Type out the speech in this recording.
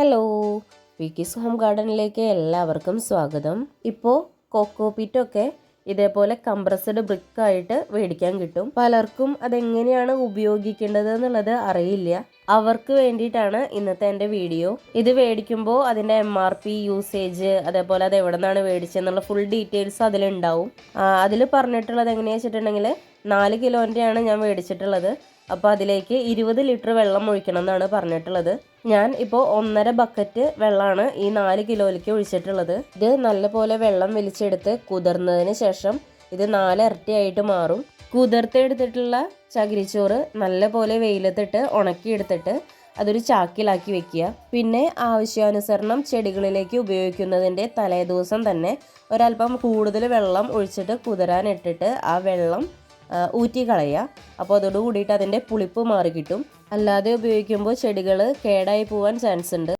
Hello. വിക്കിസ് home ഗാർഡനിലേക്ക് എല്ലാവർക്കും സ്വാഗതം. ഇപ്പോൾ കൊക്കോ പീറ്റൊക്കെ ഇതേപോലെ കംപ്രസ്ഡ് ബ്രിക്കായിട്ട് മേടിക്കാൻ കിട്ടും. പലർക്കും അതെങ്ങനെയാണ് ഉപയോഗിക്കേണ്ടത് എന്നുള്ളത് അറിയില്ല. അവർക്ക് വേണ്ടിയിട്ടാണ് ഇന്നത്തെ എന്റെ വീഡിയോ. ഇത് മേടിക്കുമ്പോൾ അതിന്റെ എം ആർ പി യൂസേജ് അതേപോലെ അത് എവിടെ നിന്നാണ് മേടിച്ചതെന്നുള്ള ഫുൾ ഡീറ്റെയിൽസ് അതിലുണ്ടാവും അതിൽ പറഞ്ഞിട്ടുള്ളത് എങ്ങനെയാണെന്ന് വെച്ചിട്ടുണ്ടെങ്കിൽ നാല് കിലോന്റെയാണ് ഞാൻ മേടിച്ചിട്ടുള്ളത് അപ്പോൾ അതിലേക്ക് ഇരുപത് ലിറ്റർ വെള്ളം ഒഴിക്കണം എന്നാണ് പറഞ്ഞിട്ടുള്ളത്. ഞാൻ ഇപ്പോൾ ഒന്നര ബക്കറ്റ് വെള്ളമാണ് ഈ നാല് കിലോയിലേക്ക് ഒഴിച്ചിട്ടുള്ളത്. ഇത് നല്ലപോലെ വെള്ളം വലിച്ചെടുത്ത് കുതിർന്നതിന് ശേഷം ഇത് നാല് ഇരട്ടിയായിട്ട് മാറും. കുതിർത്തെടുത്തിട്ടുള്ള ചകിരിച്ചോറ് നല്ലപോലെ വെയിലത്തിട്ട് ഉണക്കിയെടുത്തിട്ട് അതൊരു ചാക്കിലാക്കി വെക്കുക. പിന്നെ ആവശ്യാനുസരണം ചെടികളിലേക്ക് ഉപയോഗിക്കുന്നതിന്റെ തലേദിവസം തന്നെ ഒരല്പം കൂടുതൽ വെള്ളം ഒഴിച്ചിട്ട് കുതിരാനിട്ടിട്ട് ആ വെള്ളം ഊറ്റി കളയുക അപ്പോൾ അതോട് കൂടിയിട്ട് അതിന്റെ പുളിപ്പ് മാറി കിട്ടും അല്ലാതെ ഉപയോഗിക്കുമ്പോൾ ചെടികൾ കേടായി പോവാൻ ചാൻസ് ഉണ്ട്